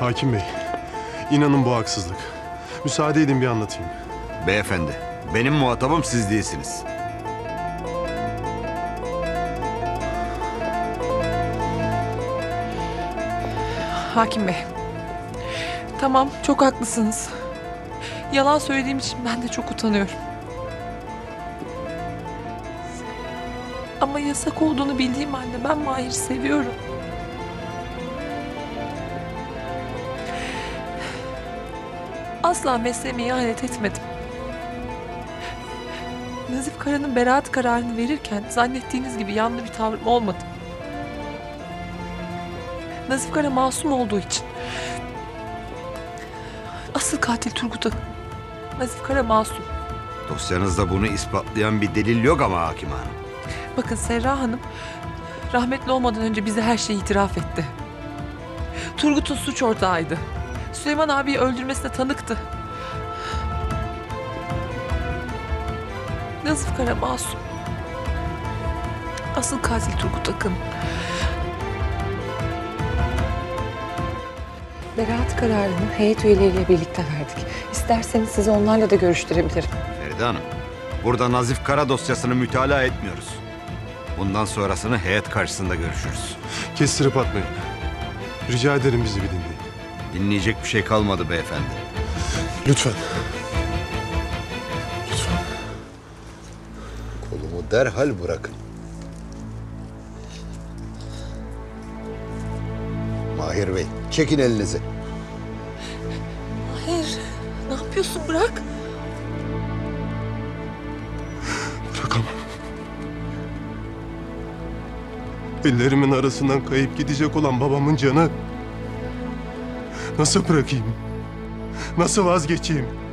Hakim Bey, inanın bu haksızlık. Müsaade edin bir anlatayım. Beyefendi, benim muhatabım siz değilsiniz. Hakim Bey. Tamam, çok haklısınız. Yalan söylediğim için ben de çok utanıyorum. Ama yasak olduğunu bildiğim halde ben Mahir'i seviyorum. Asla mesleğime ihanet etmedim. Nazif Kara'nın beraat kararını verirken zannettiğiniz gibi yanlı bir tavrım olmadı. Nazif Kara masum olduğu için. Asıl katil Turgut Akın. Nazif Kara masum. Dosyanızda bunu ispatlayan bir delil yok ama hakim hanım. Bakın Serra Hanım rahmetli olmadan önce bize her şeyi itiraf etti. Turgut'un suç ortağıydı. Süleyman abiyi öldürmesine tanıktı. Nazif Kara masum. Asıl katil Turgut Akın. Beraat kararını heyet üyeleriyle birlikte verdik. İsterseniz sizi onlarla da görüştürebilirim. Feride Hanım, burada Nazif Kara dosyasını mütalaa etmiyoruz. Bundan sonrasını heyet karşısında görüşürüz. Kestirip atmayın. Rica ederim bizi bir dinleyin. Dinleyecek bir şey kalmadı beyefendi. Lütfen. Lütfen. Derhal bırakın. Mahir Bey, çekin elinizi. Hayır. Ne yapıyorsun? Bırak. Bırakamam. Ellerimin arasından kayıp gidecek olan babamın canı. Nasıl bırakayım? Nasıl vazgeçeyim?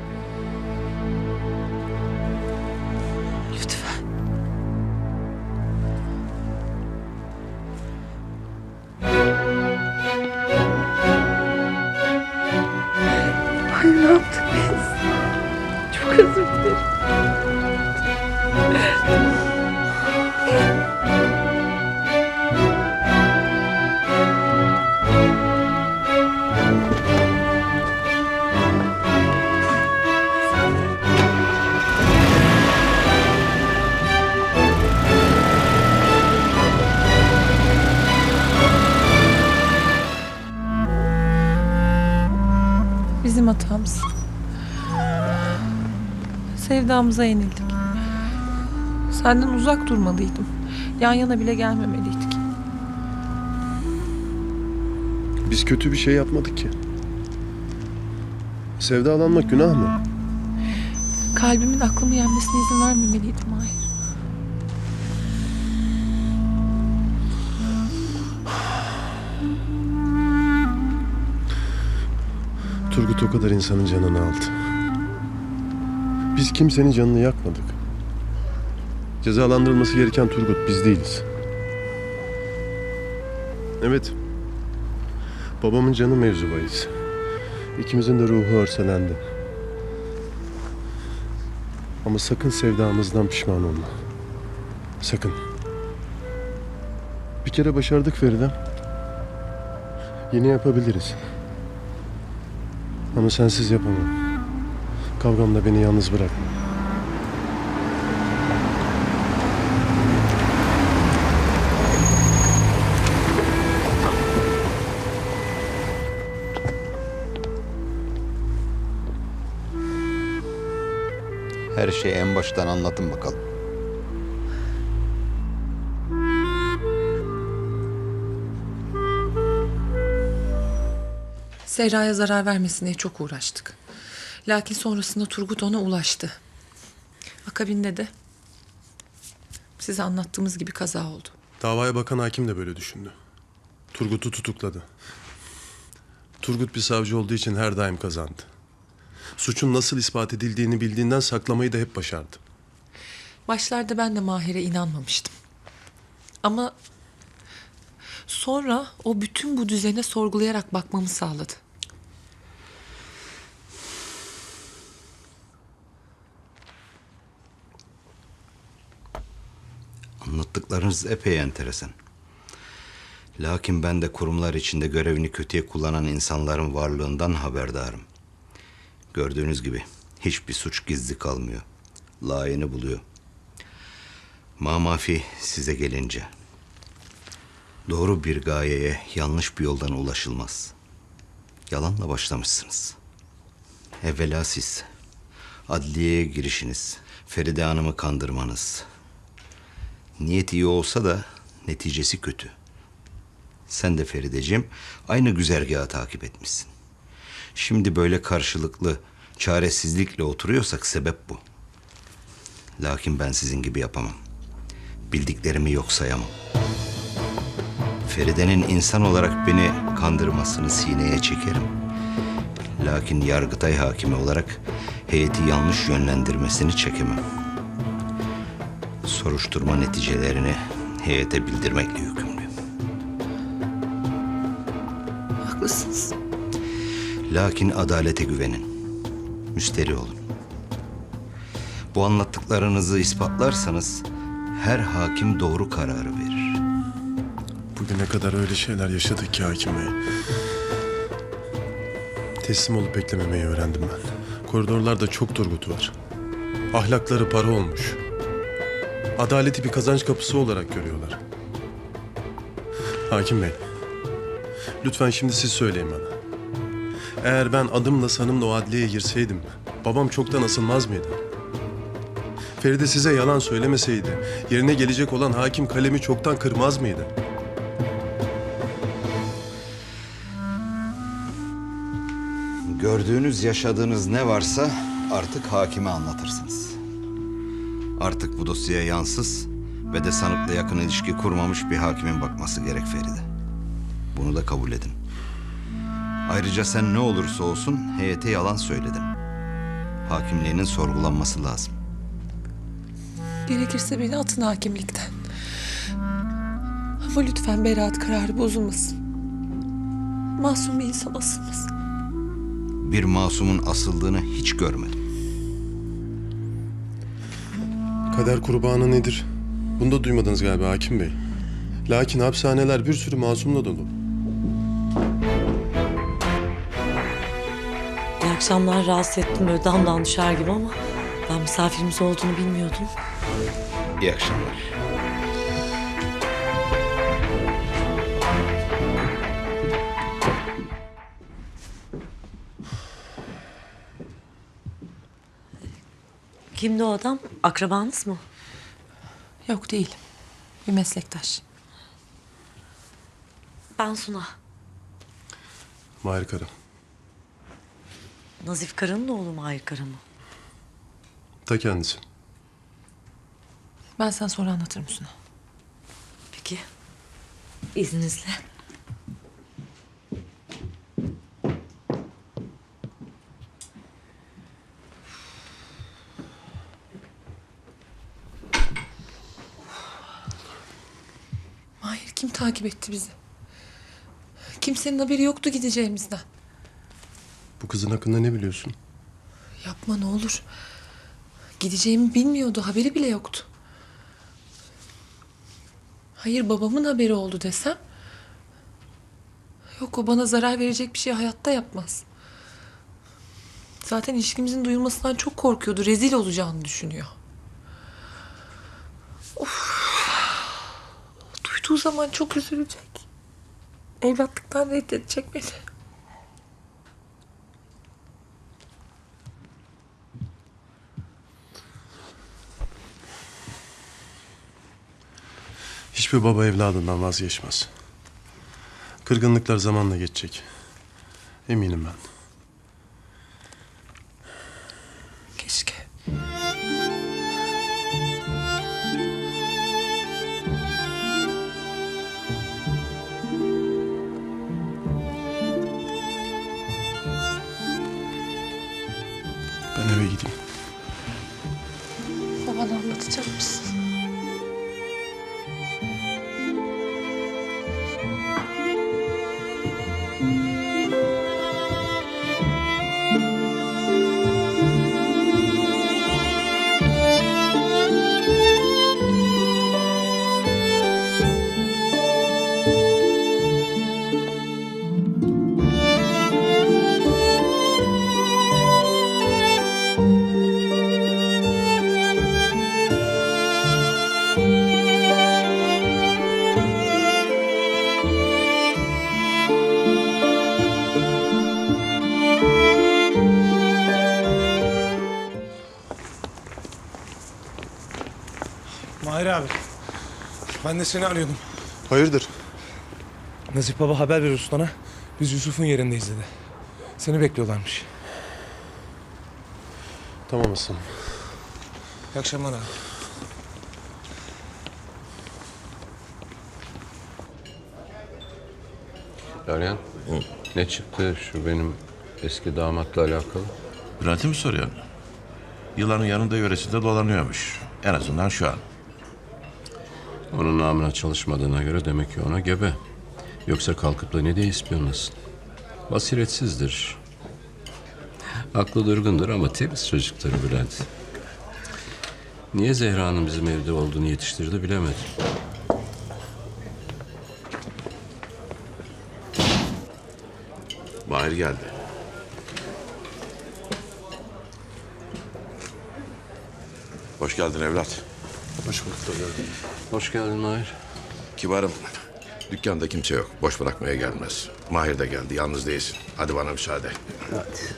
Bizim hatamız. Sevdamıza yenildik. Senden uzak durmalıydım. Yan yana bile gelmemeliydik. Biz kötü bir şey yapmadık ki. Sevdalanmak günah mı? Kalbimin aklımı yenmesine izin vermemeliydim Mahir. Turgut o kadar insanın canını aldı. Biz kimsenin canını yakmadık. Cezalandırılması gereken Turgut biz değiliz. Evet. Babamın canı mevzu bahis. İkimizin de ruhu örselendi. Ama sakın sevdamızdan pişman olma. Sakın. Bir kere başardık Feride. Yine yapabiliriz. Ama sensiz yapamam. Kavgamda beni yalnız bırakma. Her şeyi en baştan anlatın bakalım. Serra'ya zarar vermesine çok uğraştık. Lakin sonrasında Turgut ona ulaştı. Akabinde de size anlattığımız gibi kaza oldu. Davaya bakan hakim de böyle düşündü. Turgut'u tutukladı. Turgut bir savcı olduğu için her daim kazandı. Suçun nasıl ispat edildiğini bildiğinden saklamayı da hep başardı. Başlarda ben de Mahir'e inanmamıştım. Ama sonra o bütün bu düzene sorgulayarak bakmamı sağladı. Anlattıklarınız epey enteresan. Lakin ben de kurumlar içinde görevini kötüye kullanan insanların varlığından haberdarım. Gördüğünüz gibi hiçbir suç gizli kalmıyor. Layığını buluyor. Mamafi size gelince. Doğru bir gayeye yanlış bir yoldan ulaşılmaz. Yalanla başlamışsınız. Evvela siz. Adliyeye girişiniz. Feride Hanım'ı kandırmanız. Niyet iyi olsa da neticesi kötü. Sen de Ferideciğim aynı güzergahı takip etmişsin. Şimdi böyle karşılıklı çaresizlikle oturuyorsak sebep bu. Lakin ben sizin gibi yapamam. Bildiklerimi yok sayamam. Feride'nin insan olarak beni kandırmasını sineye çekerim. Lakin Yargıtay hakimi olarak heyeti yanlış yönlendirmesini çekemem. Soruşturma neticelerini heyete bildirmekle yükümlüyüm. Haklısınız. Lakin adalete güvenin. Müsteri olun. Bu anlattıklarınızı ispatlarsanız her hakim doğru kararı verir. Bugüne kadar öyle şeyler yaşadık ki hakim bey. Teslim olup beklememeyi öğrendim ben. Koridorlarda çok Turgut var. Ahlakları para olmuş. Adaleti bir kazanç kapısı olarak görüyorlar. Hakim bey, lütfen şimdi siz söyleyin bana. Eğer ben adımla sanımla o adliyeye girseydim, babam çoktan asılmaz mıydı? Feride size yalan söylemeseydi, yerine gelecek olan hakim kalemi çoktan kırmaz mıydı? Gördüğünüz, yaşadığınız ne varsa artık hakime anlatırsınız. Artık bu dosyaya yansız ve de sanıkla yakın ilişki kurmamış bir hakimin bakması gerek Feride. Bunu da kabul edin. Ayrıca sen ne olursa olsun heyete yalan söyledin. Hakimliğinin sorgulanması lazım. Gerekirse beni atın hakimlikten. Ama lütfen beraat kararı bozulmasın. Masum bir insan asılmasın. Bir masumun asıldığını hiç görmedim. Kader kurbanı nedir? Bunu da duymadınız galiba hakim bey. Lakin hapishaneler bir sürü masumla dolu. İyi akşamlar rahatsız ettim böyle damdan düşer gibi ama ben misafirimiz olduğunu bilmiyordum. İyi akşamlar. Kimdi o adam? Akrabanız mı? Yok değil. Bir meslektaş. Ben Suna. Mahir Kara. Nazif Kara'nın oğlu mu Hayır Kara mı? Ta kendisi. Ben sana sonra anlatırım Suna. Peki. İzninizle. Mahir kim takip etti bizi? Kimsenin haberi yoktu gideceğimizden. Bu kızın hakkında ne biliyorsun? Yapma ne olur. Gideceğimi bilmiyordu. Haberi bile yoktu. Hayır babamın haberi oldu desem. Yok o bana zarar verecek bir şey hayatta yapmaz. Zaten ilişkimizin duyulmasından çok korkuyordu. Rezil olacağını düşünüyor. Duyduğu zaman çok üzülecek. Evlatlıktan reddedecek beni. Hiçbir baba evladından vazgeçmez. Kırgınlıklar zamanla geçecek. Eminim ben. Anlatacak Mahir abi. Ben de seni arıyordum. Hayırdır? Nazif baba haber ver ustana. Biz Yusuf'un yerindeyiz dedi. Seni bekliyorlarmış. Tamam aslanım. İyi akşamlar abi. Deryan, ne çıktı şu benim eski damatla alakalı? Bülent'i mi soruyorsun? Yılanın yanında yöresinde dolanıyormuş. En azından şu an. Onun namına çalışmadığına göre demek ki ona gebe. Yoksa kalkıp da ne diye ispiyonlasın? Basiretsizdir. Aklı durgundur ama temiz çocuktur Bülent. Niye Zehra'nın bizim evde olduğunu yetiştirdi bilemedim. Mahir geldi. Hoş geldin evlat. Hoş bulduk. Hoş geldin Mahir. Kibarım. Dükkanda kimse yok. Boş bırakmaya gelmez. Mahir de geldi. Yalnız değilsin. Hadi bana müsaade. Hadi.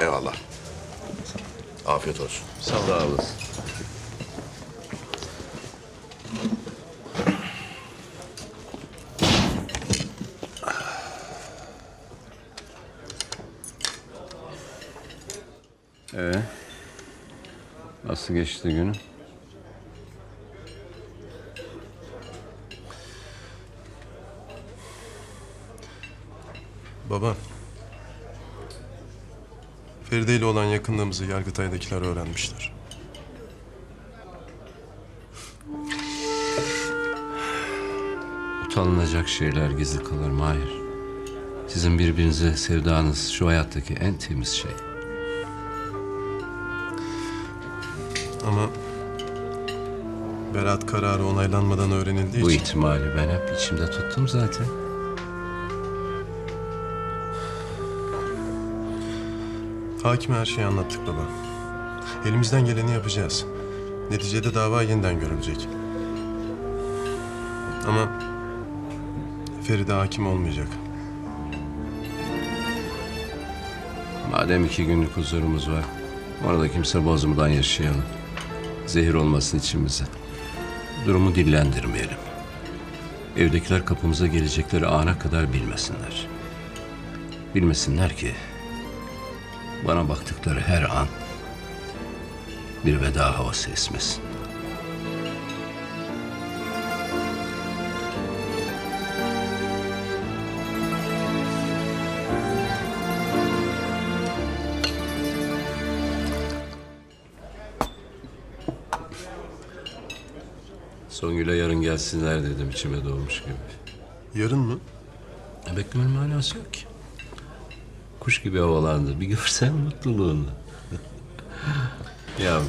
Eyvallah. Afiyet olsun. Sağ olasın. Ee, nasıl geçti günün? Baba. Feride ile olan yakınlığımızı Yargıtay'dakiler öğrenmişler. Utanılacak şeyler gizli kalır Mahir. Sizin birbirinize sevdanız şu hayattaki en temiz şey. Ama beraat kararı onaylanmadan öğrenildiği Bu için ihtimali ben hep içimde tuttum zaten. Hakime her şeyi anlattık baba. Elimizden geleni yapacağız. Neticede dava yeniden görülecek. Ama Feride hakim olmayacak. Madem iki günlük huzurumuz var, onu da kimse bozmadan yaşayalım. Zehir olmasın içimize. Durumu dillendirmeyelim. Evdekiler kapımıza gelecekleri ana kadar bilmesinler. Bilmesinler ki bana baktıkları her an bir veda havası esmesin. Songül'e yarın gelsinler dedim içime doğmuş gibi. Yarın mı? E, Beklemenin manası yok ki. Kuş gibi havalandı. Bir görsen mutluluğunu. ya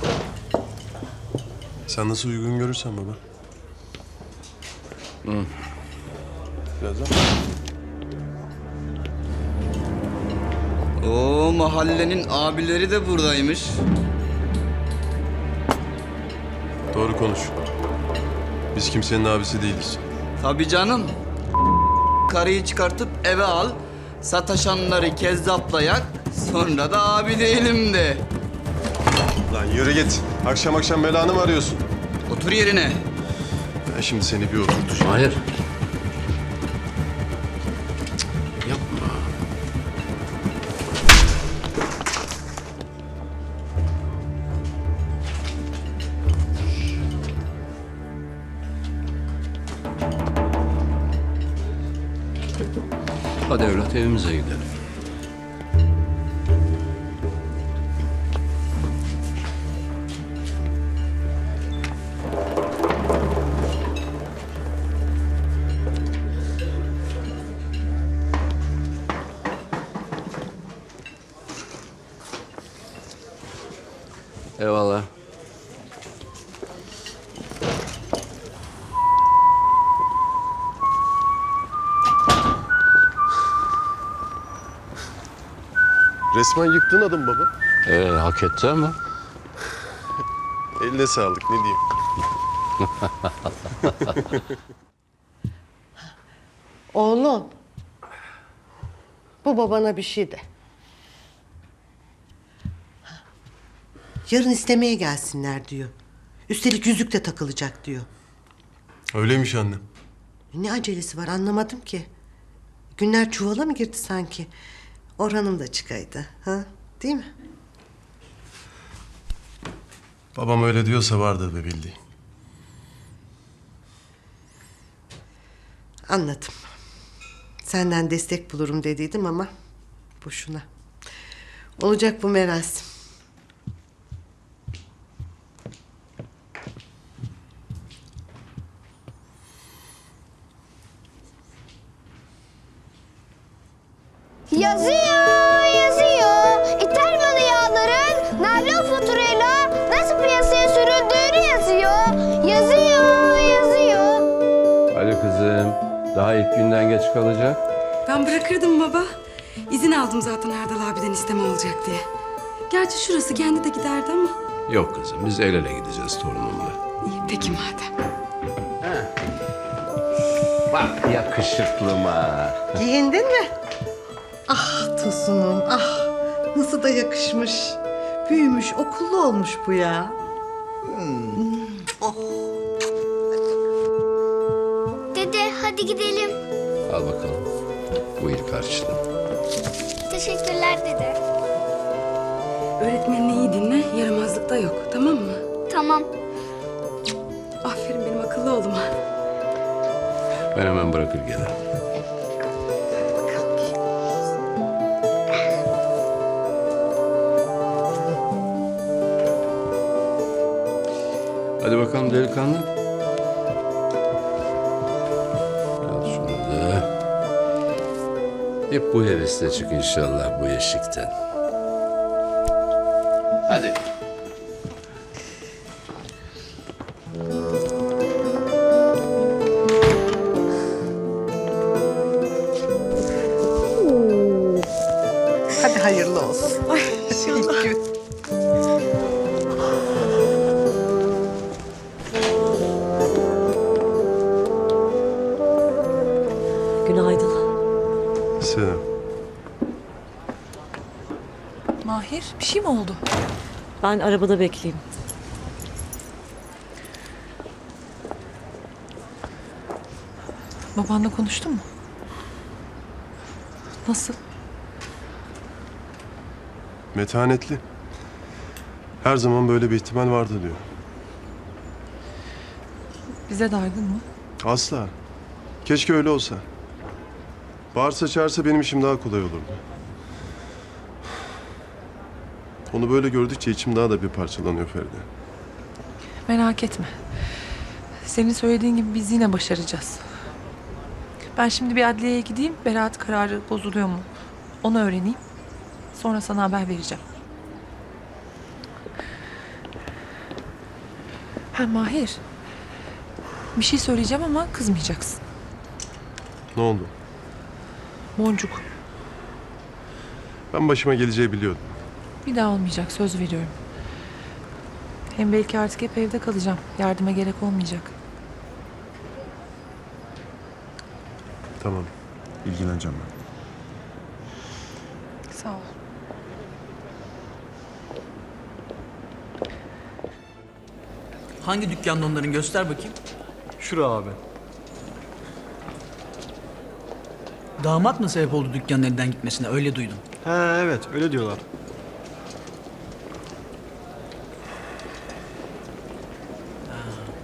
Sen nasıl uygun görürsen baba. Birazdan. O mahallenin abileri de buradaymış. Doğru konuş. Biz kimsenin abisi değiliz. Tabii canım. Karıyı çıkartıp eve al. Sataşanları kezzaplayak. Sonra da abi değilim de. Lan yürü git. Akşam akşam belanı mı arıyorsun? Otur yerine. Ben şimdi seni bir oturtacağım. hayır. Evlat evimize gidelim. Resmen yıktın adım baba. Ee, hak etti ama. Eline sağlık ne diyeyim. Oğlum. Bu babana bir şey de. Yarın istemeye gelsinler diyor. Üstelik yüzük de takılacak diyor. Öyleymiş annem. Ne acelesi var anlamadım ki. Günler çuvala mı girdi sanki? Orhan'ım da çıkaydı. Ha? Değil mi? Babam öyle diyorsa vardır be bildiği. Anladım. Senden destek bulurum dediydim ama boşuna. Olacak bu merasim. İzin aldım zaten Erdal abiden isteme olacak diye. Gerçi şurası kendi de giderdi ama. Yok kızım biz el ele gideceğiz torunumla. İyi peki madem. Bak yakışıklıma. Giyindin mi? Ah Tosunum ah. Nasıl da yakışmış. Büyümüş okullu olmuş bu ya. Dede hadi gidelim. Al bakalım. Bu ilk harçlığın. Teşekkürler dede. Öğretmenini iyi dinle, yaramazlık da yok. Tamam mı? Tamam. Aferin benim akıllı oğluma. Ben hemen bırakır gelirim. Hadi bakalım delikanlı. Hep bu hevesle çık inşallah bu eşikten. Mahir bir şey mi oldu? Ben arabada bekleyeyim. Babanla konuştun mu? Nasıl? Metanetli. Her zaman böyle bir ihtimal vardı diyor. Bize dargın mı? Asla. Keşke öyle olsa. Bağırsa çağırsa benim işim daha kolay olurdu. Onu böyle gördükçe içim daha da bir parçalanıyor Feride. Merak etme. Senin söylediğin gibi biz yine başaracağız. Ben şimdi bir adliyeye gideyim. Beraat kararı bozuluyor mu? Onu öğreneyim. Sonra sana haber vereceğim. Ha Mahir. Bir şey söyleyeceğim ama kızmayacaksın. Ne oldu? Boncuk. Ben başıma geleceği biliyordum. Bir daha olmayacak söz veriyorum. Hem belki artık hep evde kalacağım. Yardıma gerek olmayacak. Tamam. İlgileneceğim ben. Sağ ol. Hangi dükkanda onların göster bakayım. Şura abi. Damat mı sebep oldu dükkanın elden gitmesine öyle duydum. He evet öyle diyorlar.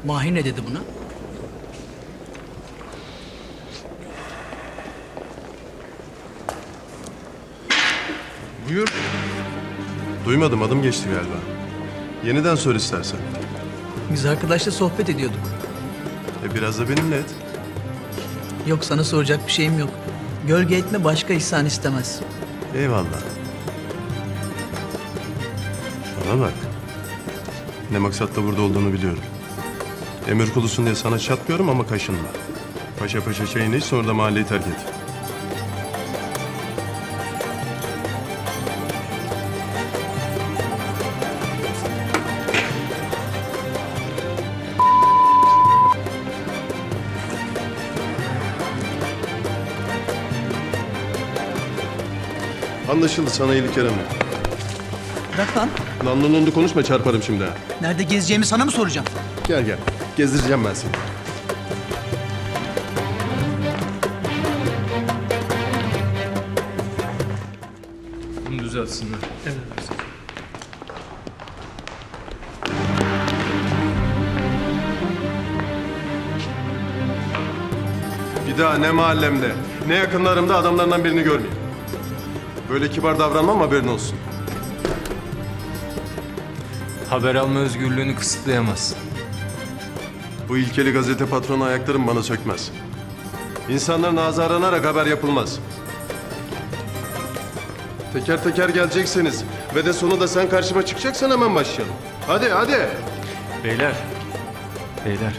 Mahir ne dedi buna? Buyur. Duymadım adım geçti galiba. Yeniden sor istersen. Biz arkadaşla sohbet ediyorduk. E biraz da benimle et. Yok sana soracak bir şeyim yok. Gölge etme başka ihsan istemez. Eyvallah. Bana bak. Ne maksatla burada olduğunu biliyorum. Emir kulusun diye sana çatmıyorum ama kaşınma. Paşa paşa çayını iç sonra da mahalleyi terk et. Anlaşıldı sana iyilik yaramıyor. Bırak lan. Namlunundu konuşma çarparım şimdi ha. Nerede gezeceğimi sana mı soracağım? Gel gel. Gezdireceğim ben seni. Bunu düzeltsinler. Bir daha ne mahallemde, ne yakınlarımda adamlarından birini görmeyeyim. Böyle kibar davranmam haberin olsun. Haber alma özgürlüğünü kısıtlayamaz. Bu ilkeli gazete patronu ayaklarım bana sökmez. İnsanların ağzı aranarak haber yapılmaz. Teker teker gelecekseniz ve de sonu da sen karşıma çıkacaksan hemen başlayalım. Hadi hadi. Beyler, beyler